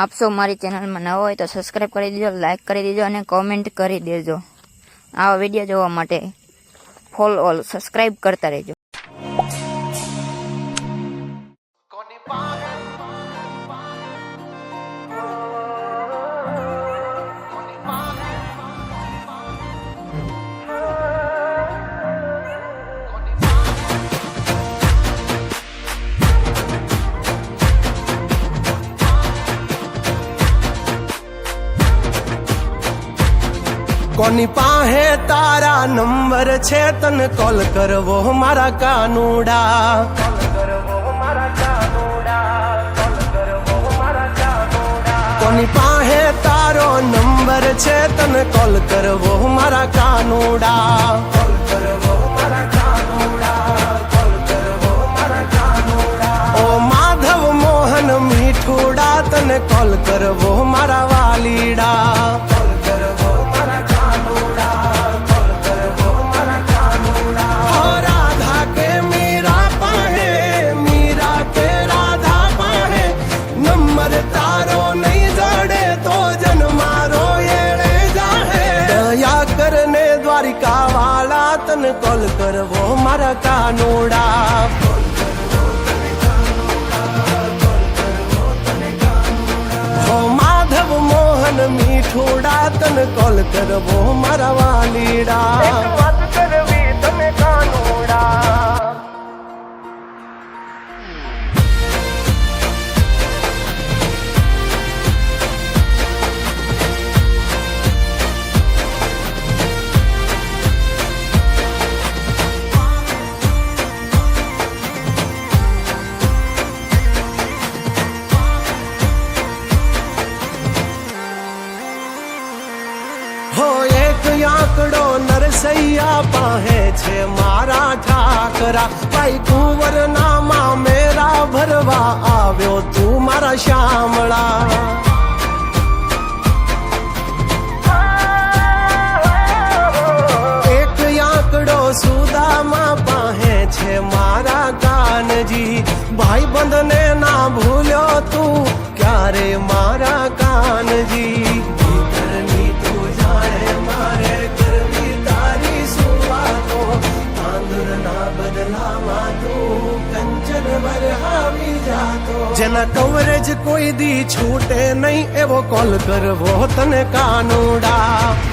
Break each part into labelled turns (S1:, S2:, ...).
S1: આપ સૌ મારી ચેનલમાં ન હોય તો સબસ્ક્રાઈબ કરી દેજો લાઇક કરી દેજો અને કોમેન્ટ કરી દેજો. આવા વીડિયો જોવા માટે ફોલ ઓલ સબસ્ક્રાઈબ કરતા રહેજો.
S2: કોની પાહે તારા નંબર છે? તને કોલ કરવો મારા કાનુડા. કોની પાહે તારો નંબર છે? તને કોલ કરવો મારા કાનુડા. માધવ મોહન મીઠુડા, તને કોલ કરવો મારા વાલીડા. તને કોલ કરવો મારા કાનોડા. હો માધવ મોહન મીઠોડા, તને કોલ કરવો મારા વાલીડા. વાત કરવી, તમે કાનોડા. હો, એક આંકડો નરસૈયા પાહે છે મારા ઠાકરા. ભાઈ કુંવર નામા મેરા ભરવા આવ્યો, તું મારા શામળા. સુદામાં પાહે છે મારા કાનજી. ભાઈ, બંધને ના ભૂલ્યો તું, ક્યારે મારા કાનજી? જેના કવરેજ કોઈ દી છૂટે નહીં એવો કોલ કરવો તને કાનુડા.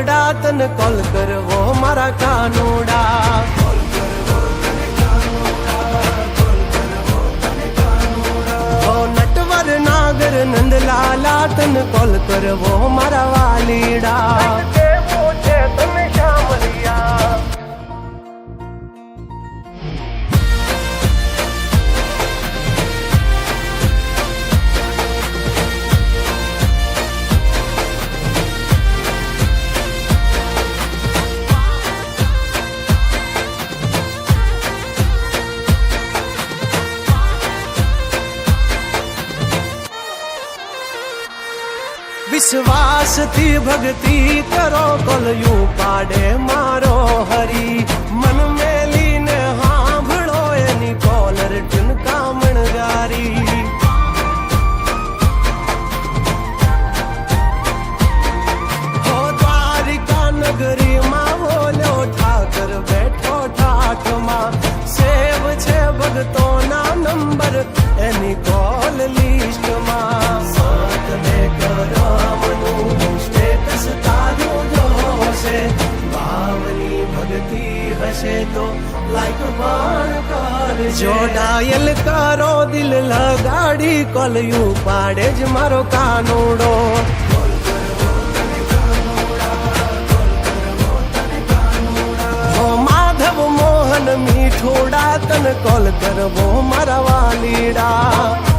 S2: આંકડા તને કોલ કરવો મારા કાનુડા. નટવર નાગર નંદલાલા તને કોલ કરવો મારા વાલીડા. વિશ્વાસથી ભક્તિ કરો કલયું પાડે મારો હરી. છે તો લાઈક માર કરો દિલ લગાડી, કોલયું પાડે જ મારો કાનુડો. માધવ મોહન મીઠોડા, તન કોલ કરવો મારા વાલીડા.